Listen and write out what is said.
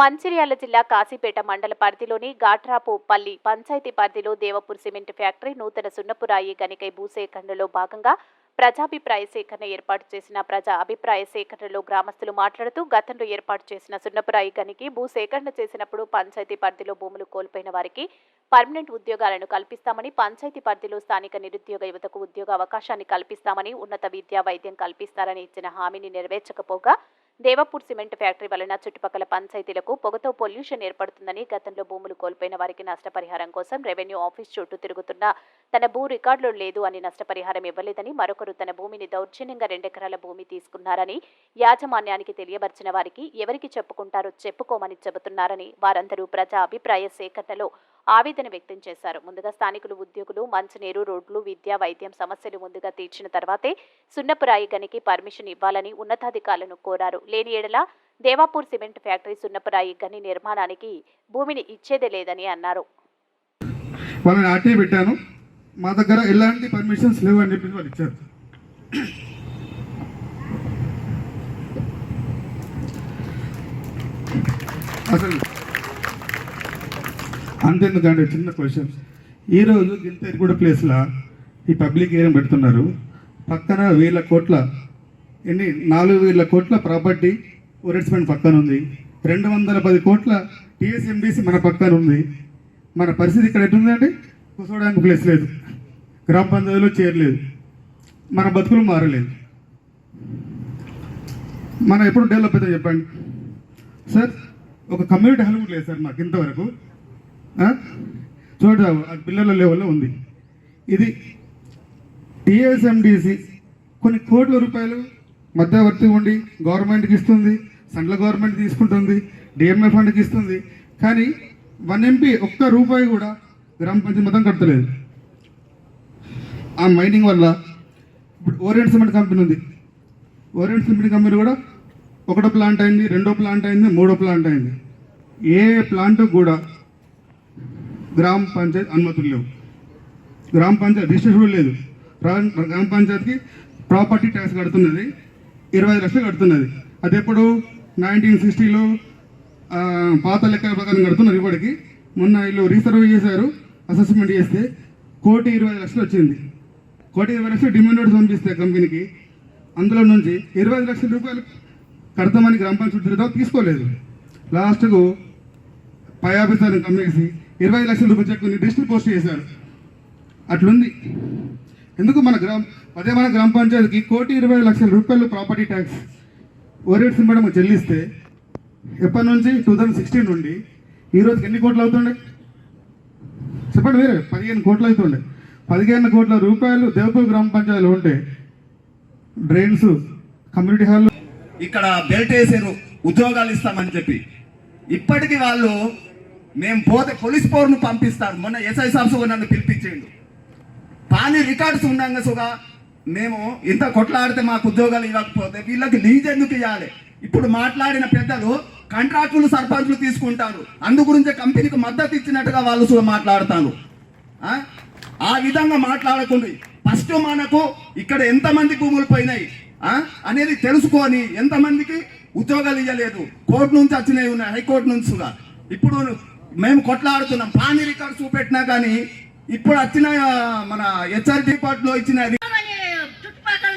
మంచిర్యాల జిల్లా కాశీపేట మండల పరిధిలోని గాట్రాపు పల్లి పంచాయతీ పరిధిలో దేవపూర్ సిమెంట్ ఫ్యాక్టరీ నూతన సున్నపురాయి గనికై భూసేకరణలో భాగంగా ప్రజాభిప్రాయ సేకరణ ఏర్పాటు చేసిన ప్రజా అభిప్రాయ సేకరణలో గ్రామస్తులు మాట్లాడుతూ గతంలో ఏర్పాటు చేసిన సున్నపురాయి గనికి భూసేకరణ చేసినప్పుడు పంచాయతీ పరిధిలో భూములు కోల్పోయిన వారికి పర్మనెంట్ ఉద్యోగాలను కల్పిస్తామని పంచాయతీ పరిధిలో స్థానిక నిరుద్యోగ యువతకు ఉద్యోగ అవకాశాన్ని కల్పిస్తామని ఉన్నత విద్యా వైద్యం కల్పిస్తారని ఇచ్చిన హామీని నెరవేర్చకపోగా దేవపూర్ సిమెంట్ ఫ్యాక్టరీ వలన చుట్టుపక్కల పంచాయతీలకు పొగతో పొల్యూషన్ ఏర్పడుతుందని గతంలో భూములు కోల్పోయిన వారికి నష్టపరిహారం కోసం రెవెన్యూ ఆఫీస్ చుట్టూ తిరుగుతున్న తన భూ రికార్డులో లేదు అని నష్టపరిహారం ఇవ్వలేదని మరొకరు తన భూమిని దౌర్జన్యంగా రెండెకరాల భూమి తీసుకున్నారని యాజమాన్యానికి తెలియబర్చిన వారికి ఎవరికి చెప్పుకుంటారో చెప్పుకోమని చెబుతున్నారని వారందరూ ప్రజా అభిప్రాయ సేకరణలో ఆవేదన వ్యక్తం చేశారు. ముందుగా స్థానికులు ఉద్యోగులు మంచినీరు రోడ్లు విద్య వైద్యం సమస్యలు ముందుగా తీర్చిన తర్వాతే సున్నపురాయి గనికి పర్మిషన్ ఇవ్వాలని ఉన్నతాధికారులను కోరారు. లేని ఏడల దేవాపూర్ సిమెంట్ ఫ్యాక్టరీ సున్నపురాయి గని నిర్మాణానికి భూమిని ఇచ్చేదే లేదని అన్నారు. వాళ్ళని ఆర్టీ పెట్టాను. మా దగ్గర ఎలాంటి పర్మిషన్స్ లేవు అని చెప్పి వాళ్ళు ఇచ్చారు. అసలు అంతెందుకండి చిన్న క్వశ్చన్స్ ఈరోజు గింతేరిగూడ ప్లేస్లో ఈ పబ్లిక్ ఏరియా పెడుతున్నారు. పక్కన వేల కోట్ల ఎన్ని? నాలుగు వేల కోట్ల ప్రాపర్టీ ఓరెడ్స్మెంట్ పక్కన ఉంది. రెండు వందల పది కోట్ల టీఎస్ఎండిసి మన పక్కన ఉంది. మన పరిస్థితి ఇక్కడ ఎట్టుందండి కూర్చోవడానికి ప్లేస్ లేదు. గ్రామ పంచాయతీలో చేరలేదు మన బతుకులు మారలేదు. మనం ఎప్పుడు డెవలప్ అవుతుంది చెప్పండి. సార్ ఒక కమ్యూనిటీ హాల్ కూడా లేదు సార్ మాకు ఇంతవరకు. ఆ? చూడ అది పిల్లల లెవెల్లో ఉంది. ఇది టీఎస్ఎండిసి కొన్ని కోట్ల రూపాయలు మధ్యవర్తి ఉండి గవర్నమెంట్కి ఇస్తుంది సెంట్రల్ గవర్నమెంట్ తీసుకుంటుంది డిఎంఏ ఫండ్కి ఇస్తుంది. కానీ వన్ ఎంపీ ఒక్క రూపాయి కూడా గ్రామ పంచాయతీ మొత్తం కడతలేదు. ఆ మైనింగ్ వల్ల ఇప్పుడు ఓరియంట్ సిమెంట్ కంపెనీ ఉంది. ఓరియంట్ సిమెంట్ కంపెనీ కూడా ఒకటో ప్లాంట్ అయింది రెండో ప్లాంట్ అయింది మూడో ప్లాంట్ అయింది. ఏ ప్లాంట్ కూడా గ్రామ పంచాయతీ అనుమతులు లేవు. గ్రామ పంచాయతీ రిజిస్ట్రేషన్ లేదు. గ్రామ పంచాయతీకి ప్రాపర్టీ ట్యాక్స్ కడుతున్నది ఇరవై ఐదు లక్షలు కడుతున్నది. అది ఎప్పుడు? నైన్టీన్ సిక్స్టీలో పాత లెక్కల ప్రకారం కడుతున్నారు ఇప్పటికి. మొన్న వీళ్ళు రీసర్వ్ చేశారు. అసెస్మెంట్ చేస్తే కోటి ఇరవై ఐదు లక్షలు వచ్చింది. కోటి ఇరవై లక్షలు డిమాండ్ నోటీస్ పంపిస్తే కంపెనీకి. అందులో నుంచి ఇరవై ఐదు లక్షల రూపాయలు కడతామని గ్రామ పంచాయతీ తీసుకోలేదు. లాస్ట్కు పై ఆఫీసర్ని కమ్మేసి ఇరవై లక్షల రూపాయలు చెక్కుని డిజిటల్ పోస్ట్ చేశారు. అట్లుంది. ఎందుకు మన గ్రామ అదే మన గ్రామ పంచాయతీకి కోటి ఇరవై లక్షల రూపాయలు ప్రాపర్టీ ట్యాక్స్ ఓరేట్ సింబడం చెల్లిస్తే ఎప్పటి నుంచి? టూ థౌజండ్ సిక్స్టీన్ నుండి. ఈ రోజుకి ఎన్ని కోట్లు అవుతుండే? చెప్పండి మీరు పదిహేను కోట్లు అవుతుండే పదిహేను కోట్ల రూపాయలు దేవపూర్ గ్రామ పంచాయతీలో ఉంటే డ్రైన్స్ కమ్యూనిటీ హాల్ ఇక్కడ బెల్ట్ వేసారు ఉద్యోగాలు ఇస్తామని చెప్పి. ఇప్పటికి వాళ్ళు మేము పోతే పోలీస్ పవర్ను పంపిస్తారు. మొన్న ఎస్ఐ సాబ్స్ నన్ను పిలిపించిండు. పానీ రికార్డ్స్ ఉన్నాక సుగా మేము ఇంత కొట్లాడితే మాకు ఉద్యోగాలు ఇవ్వకపోతే వీళ్ళకి లీజ్ ఎందుకు ఇవ్వాలి ఇప్పుడు మాట్లాడిన పెద్దలు కాంట్రాక్టులు సర్పంచులు తీసుకుంటారు. అందు గురించి కంపెనీకి మద్దతు ఇచ్చినట్టుగా వాళ్ళు చూడ మాట్లాడతారు. ఆ? విధంగా మాట్లాడకుండా. ఫస్ట్ మనకు ఇక్కడ ఎంతమంది భూములు పోయినాయి అనేది తెలుసుకొని ఎంతమందికి ఉద్యోగాలు ఇవ్వలేదు కోర్టు నుంచి వచ్చినవి ఉన్నాయి హైకోర్టు నుంచి కూడా. ఇప్పుడు మేము కొట్లాడుతున్నాం. పానీ రికార్డు చూపెట్టినా కానీ ఇప్పుడు వచ్చిన మన హెచ్ఆర్ డిపార్ట్లో ఇచ్చిన చుట్టుపక్కల